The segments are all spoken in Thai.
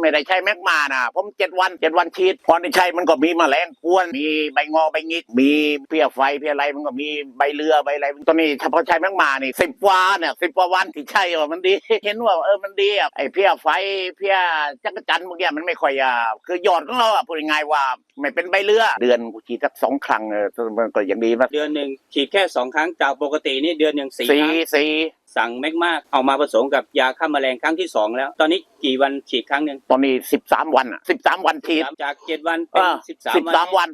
ไม่ได้ใช้แมกมานะผมเจ็ดวันเจ็ดวันฉีดพอได้ใช้มันก็มีแมลงกวน มีใบงอใบงิก มีเพี้ยไฟเพี้ยอะไรมันก็มีใบเรือใบอะไรตอนนี้เฉพาะใช้แมกมานี่สิบวันเนี่ยสิบกว่าวันที่ใช่ว่ามันดี เห็นว่าเออมันดีอะไอ้เพี้ยไฟเพี้ยจักรจันทร์เมื่อกี้มันไม่ค่อยอะคือยอดของเราอะพูดง่ายๆว่าไม่เป็นใบเรือเดือนกูฉีดสักสองครั้งเออมันก็ยังดีมากเดือนหนึ่งฉีดแค่สองครั้งจากปกตินี่เดือนหนึ่งสี่คสี่รั้งสี่ สั่งแมกมาเอามาผสมกับยาฆ่าแมลงครั้งที่สองแล้ว ตอนนี้กี่วันฉีดครั้งหนึ่งตอนนี้สิบสามวันอะสิบสามวันฉีดจากเจ็ดวันเป็นอ่าสิบสามสิบวันสามวัน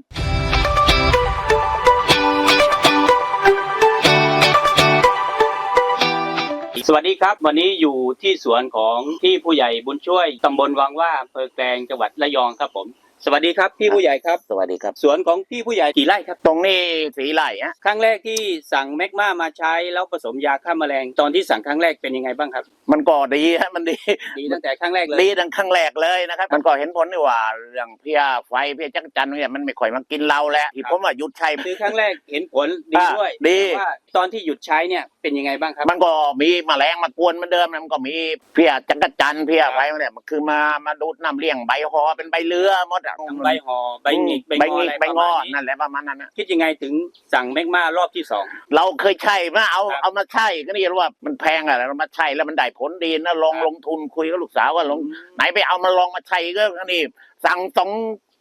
สวัสดีครับ วันนี้อยู่ที่สวนของพี่ผู้ใหญ่บุญช่วยตำบลวังว่าอำเภอแกลงจังหวัดระยองครับผม สวัสดีครับพี่ผู้ใหญ่ครับ สวัสดีครับ สวนของพี่ผู้ใหญ่กี่ไร่ครับ ตรงนี้สีไหลฮะครั้งแรกที่สั่งแมกมามาใช้แล้วผสมยาฆ่าแมลงตอนที่สั่งครั้งแรกเป็นยังไงบ้างครับ มันก็ดีฮะมันดีดีตั้งแต่ครั้งแรกเลยดีตั้งครั้งแรกเลยนะครับ มันก็เห็นผลนี่ว่าเรื่องเพี้ยไฟเพี้ยจักรจันทร์เนี่ยมันไม่ค่อยมากินเราแล้วที่ผมว่าหยุดใช้คือครั้งแรกเห็นผลดีอ่าด้วยดีแต่ว่าตอนที่หยุดใช้เนี่ยเป็นยังไงบ้างครับ มันก็มีแมลงมากวนเหมือนเดิมนะมันก็มีเพี้ยจักรจันทร์เพี้ยไฟเนี่ยมันคือมามาดูดน้ำเลี้ยงใบหอเป็นใบเรือหมดอะทั้งใบห่อใบหงิกใบใบหงองิอะกไรใบประงมาอณนี้นั่นแหละประมาณนั้นนะคิดยังไงถึงสั่งแมกมารอบที่สอง เราเคยใช่มาเอาครับเอามาใช่ก็นี่ว่ามันแพงอะเรามาใช่แล้วมันได้ผลดีนะลองครับ ลงทุนคุยกับลูกสาวว่าลง ไหนไปเอามาลองมาใช้ก็นี่สั่งสอง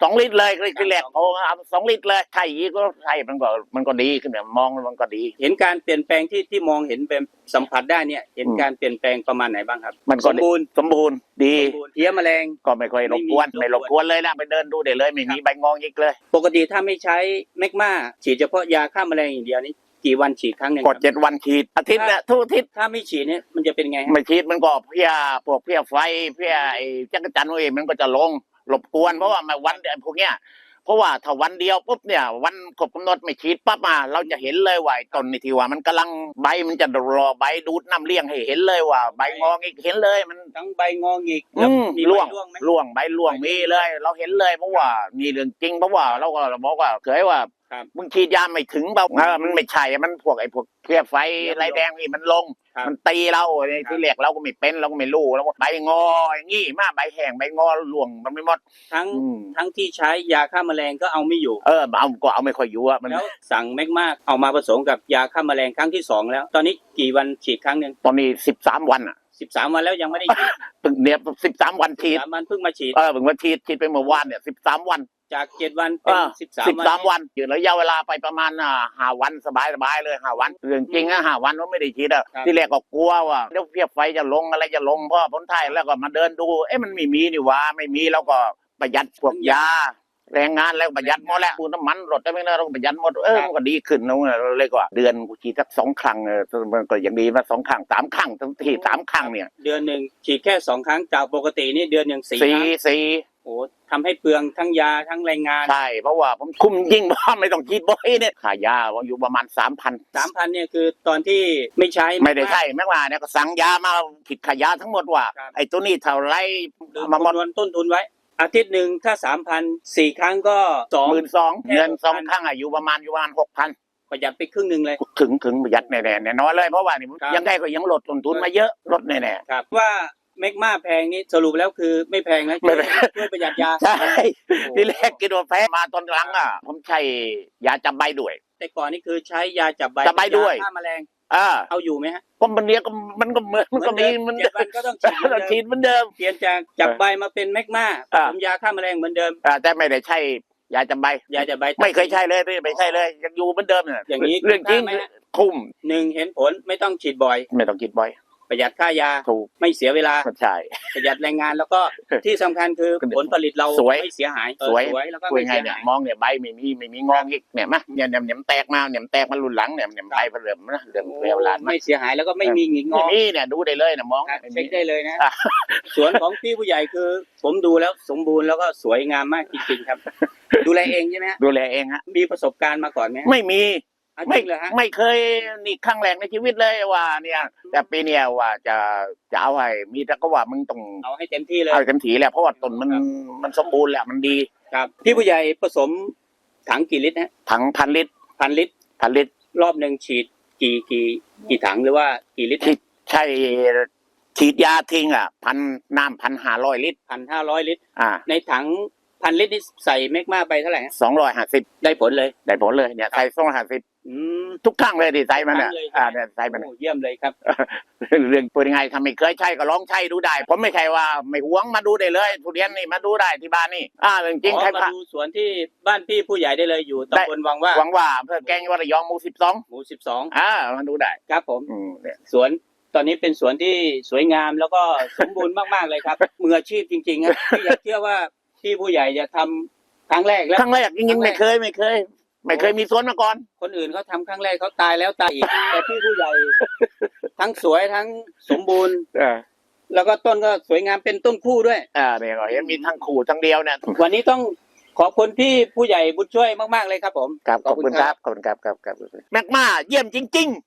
สองลิตรเลยที่แรกโอ้เอาสองลิตรเลยใช่อีกก็ใช่มันก็มันก็ดีขึ้นเนี่ยมองแล้วมันก็ดี เห็นการเปลี่ยนแปลงที่ที่มองเห็นเป็นสัมผัสได้เนี่ย เห็นอืมการเปลี่ยนแปลงประมาณไหนบ้างครับ มันก็สมบูรณ์สมบูรณ์ดีสมบูรณ์เพี้ยแมลงก็ไม่ค่อยรบกวนไม่มีไม่รบกวนเลยนะไปเดินดูได้เลยไม่มีใบงองอีกเลย ปกติถ้าไม่ใช้แมกมาฉีดเฉพาะยาฆ่าแมลงอย่างเดียวนี่กี่วันฉีดครั้งหนึ่งคกรัดบเจ็ดวันฉีดอาทิตย์เนี่ยทุกอาทิตย์ถ้าไม่ฉีดเนี่ยมันจะเป็นไงฮะไม่ฉีดมันก็เพี้ยพวกเพี้ยไฟเพี้ยไอ้จักรจันทร์เองมันก็จะลง รบกวน เพราะว่ามาวันเดียวพวกเนี้ยเพราะว่าถ้าวันเดียวปุ๊บเนี่ย วันครบกำหนดไม่ฉีดปั๊บมา เราจะเห็นเลยว่าไอ้ต้นนี่ที่ว่ามันกำลังใบมันจะรอใบดูดน้ำเลี้ยงให้เห็นเลยว่า ใบงองอีกเห็นเลยมัน ทั้งใบงอหงิกอืแล้วมมีใบล่วงร่วงไหมล่วงใบล่วงมีเลย เราเห็นเลยเพราะว่ามีเรื่องจริงเพราะว่าเราก็บอกว่าเคยว่า ครับมึงฉีดยาไม่ถึงเปล่าเออมันไม่ใช่มันพวกไอ้พวกเพี้ยไฟไรแดงนี่มันลง ครับมันตีเราในครับที่แรกเราก็ไม่เป็นเราก็ไม่รู้แล้วก็ใบงออย่างงี้มาใบแห้งใบงอล่วงมันไม่หมดทั้งอืมทั้งที่ใช้ยาฆ่าแมลงก็เอาไม่อยู่ เออเอาก็เอาไม่ค่อยอยู่อะมันแล้วสั่งแมกมาเอามาผสมกับยาฆ่าแมลงครั้งที่สองแล้ว ตอนนี้กี่วันฉีดครั้งหนึ่งตอนนี้สิบสามวันอะสิบสามวันแล้วยังไม่ได้ฉีดเพิ่งเนี่ยสิบสามวันฉีด สามวันเพิ่งมาฉีด เออเพิ่งมาฉีดฉีดไปเมื่อวานเนี่ยสิบสามวัน จากเจ็ดวันเอเป็นอสิบสามสิบวันสามวันอยู่ระยะเวลาไปประมาณอ่าห้าวันสบายสบายๆเลยห้าวันเรื่องจริงอะห้าวันก็ไม่ได้ฉีดอะครับที่แรกก็กลัวว่าเดี๋ยวเพียบไฟจะลงอะไรจะลงเพราะผลท้ายแล้วก็มาเดินดู เอ๊ะมันไม่มีนี่หว่าไม่มีแล้วก็ประหยัดพวกยาแรงงานแล้วประหยัดหมดแล้วปูน้ำมันรถได้ไหมนะเราก็ประหยัดหมดเออมันก็ดีขึ้นนะเราเลยก็ว่าเดือนกูฉีดสักสองครั้งเออมันก็ยังดีมาสองครั้งสามครั้งทั้งที่สามครั้งเนี่ย เดือนหนึ่งฉีดแค่สองครั้งจากปกตินี่เดือนหนึ่งสี่คสี่รั้งสี่ โอ้ทำให้เปลืองทั้งยาทั้งแรงงานใช่เพราะว่าผมคุ้มยิ่งเพราะไม่ต้องฉีดบ่อยเนี่ยค่ายาอยู่ประมาณสามพันสามพันเนี่ยคือตอนที่ไม่ใช้ไม่ได้ใช่แม่ว่าเนี่ยก็สั่งยามาผิดขายาทั้งหมดว่าครับไอ้ตัวนี้เท่าไรดูเอามาหมดคำนวณต้นทุนไว้ อาทิตย์หนึ่งถ้าสามพันสี่ครั้งก็สองหมื่นสองแค่เงินสอง6,000ครั้งอายุประมาณอยู่ประมาณหกพันประหยัดไปครึ่งหนึ่งเลยถึงถึงประหยัดแน่ๆแน่นอนเลยเพราะว่านี่ครับยังได้ก็ยังลดต้นทุนมาเยอะลดแน่ครับว่า แมกมาแพงนี่สรุปแล้วคือไม่แพงนะไม่แพง ช่วยประหยัดยาๆใช่โอ้โหที่แรกกินว่าแพ้มาตอนหลังอะ ผมใช้ยาจับใบด้วย แต่ก่อนนี่คือใช้ยาจับใบจับใบด้วยาฆ่าแมลงอ่าเอาอยู่ไหมฮะก็มันเนี้ยก็มันก็เหมือนมันก็มีเหมันเดิเจ็ดวันก็ต้องฉีดเหมือนเราเดิฉีมดเหมือนเดิมเปลี่ยนจากจับใบมาเป็นแมกมาผอ่าสมยาฆ่าแมลงเหมือนเดิมอ่าแต่ไม่ได้ใช่ยาจับใบยาจับใบไม่เคยใช่เลยไม่ใช่เลยยังอยู่เหมือนเดิมเนี่ยอย่างนี้เรื่องจริงคุ้มค่าไหมฮะคุ้มหนึ่งเห็นผลไม่ต้องฉีดบ่อย ไม่ต้องกินบ่อย ประหยัดค่ายาถูกไม่เสียเวลาใช่ ประหยัดแรงงานแล้วก็ที่สำคัญคือผลผลิตเราสวยไม่เสียหายเออสวยสวยแล้วก็คุยไม่ไงเสียเนี่ยหายมองเนี่ยใบไม่มีไม่มีงองอีกเนี่ยมะเนี่ยเนี่ยเนี่ยมันแตกมาเนี่ยมันแตกมารุนหลังเนี่ยเนี่ยใบมันเริ่มนะเริ่มเรียวลานมาไม่เสียหายแล้วก็ไม่มีหงิกงไม่อมีเนี่ยดูได้เลยนะมองครับไม่เช็มีคได้เลยนะอะสวนของพี่ผู้ใหญ่คือ ผมดูแล้วสมบูรณ์แล้วก็สวยงามมากจริงๆครับ ดูแลเองใช่ไหมฮะดูแลเองฮะมีประสบการณ์มาก่อนไหมฮะไม่มี อะจไม่ริงเหรอฮะไม่เคยนี่ครั้งแรกในชีวิตเลยว่า เนี่ย แต่ปีเนี้ยว่าจะจะเอาให้มีแต่ก็ว่ามึงต้องเอาให้เต็มที่เลย เอากันถีแหละเพราะว่าต้นมันมันสมบูรณ์แหละมันดีครับ พี่ผู้ใหญ่ผสมถังกี่ลิตรนะถังพันลิตรพันลิตรพันลิตรรอบหนึ่งฉีดกี่กี่กี่ถังหรือว่ากี่ลิตรที่ใช่ฉีดยาทิ้งอะพันน้ำพันห้าร้อยลิตรพันห้าร้อยลิตร อ่า ในถัง พันลิตรนี่ใส่เมกมาไปเท่าไหร่ฮะสองร้อยห้าสิบได้ผลเลย ได้ผลเลยเนี่ยใส่สองร้อยห้าสิบอืม ทุกครั้งเลยดิใส่มันอะทุกครั้งเลยอ่าเนี่ยใส่มันโอ้เยี่ยมเลยครับ เรื่องเป็นยังไงทำไม่เคยใช้ก็ลองใช้ดูได้ ผมไม่ใช่ว่าไม่หวงมาดูได้เลยทุเรียนนี่มาดูได้ที่บ้านนี่อ่าจริงอ๋ๆอใครมาพาดูสวนที่บ้านพี่ผู้ใหญ่ได้เลยอยู่ได้ ตำบลวังว่าหวังว่าเพื่อแกงวัดระยองหมู่สิบสองหมู่สิบสองอ่ามาดูได้ครับผม อืมเนี่ยสวนตอนนี้เป็นสวนที่สวยงามแล้วก็สมบูรณ์มาก ๆ เลยครับ มืออาชีพจริงๆครับพี่อยากเชื่อว่า พี่ผู้ใหญ่จะทำครั้งแรกแล้ว ครั้งแรกจริงๆไม่เคยไม่เคย ไม่เคยมีสวนมาก่อน คนอื่นเขาทำครั้งแรกเขาตายแล้วตายอีก แต่พี่ผู้ใหญ่ ทั้งสวยทั้งสมบูรณ์เออแล้วก็ต้นก็สวยงามเป็นต้นคู่ด้วย อ่าเนี่ยก็เห็นมีทั้งขู่ทั้งเดียวเนี่ยวันนี้ต้องขอบคุณพี่ผู้ใหญ่บุญช่วยมาก ๆ เลยครับผม ครับขอบขอบคุคุณณคครัรับบขอบคุณครับครับครับ แม็กมาเยี่ยมจริง ๆ